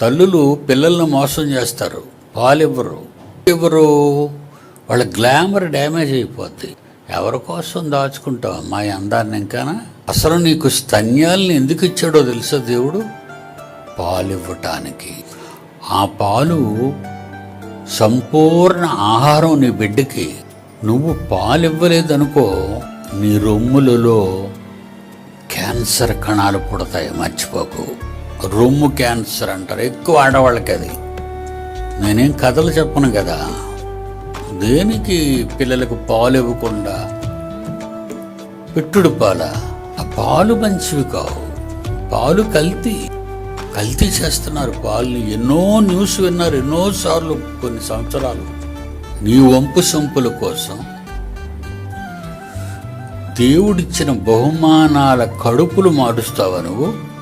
తల్లులు పిల్లల్ని మోసం చేస్తారు. పాలు ఇవ్వరు వాళ్ళ గ్లామర్ డ్యామేజ్ అయిపోద్ది. ఎవరి కోసం దాచుకుంటావు అమ్మాయి అందాన్ని ఇంకానా? అసలు నీకు స్తన్యాల్ని ఎందుకు ఇచ్చాడో తెలుసా దేవుడు? పాలు ఇవ్వటానికి ఆ పాలు సంపూర్ణ ఆహారం నీ బిడ్డకి. నువ్వు పాలివ్వలేదనుకో నీ రొమ్ములలో క్యాన్సర్ కణాలు పుడతాయి. మర్చిపోకు. రొమ్ము క్యాన్సర్ అంటారు. ఎక్కువ ఆడవాళ్ళకి అది నేనేం కథలు చెప్పను కదా. దేనికి పిల్లలకు పాలు ఇవ్వకుండా పెట్టుడు పాల? ఆ పాలు మంచివి కావు. పాలు కల్తీ. కల్తీ చేస్తున్నారు పాలు ఎన్నో న్యూస్ విన్నారు. ఎన్నో సార్లు కొన్ని సంవత్సరాలు. నీ వంపు సొంపుల కోసం దేవుడిచ్చిన బహుమానాల కడుపులు మారుస్తావా నువ్వు?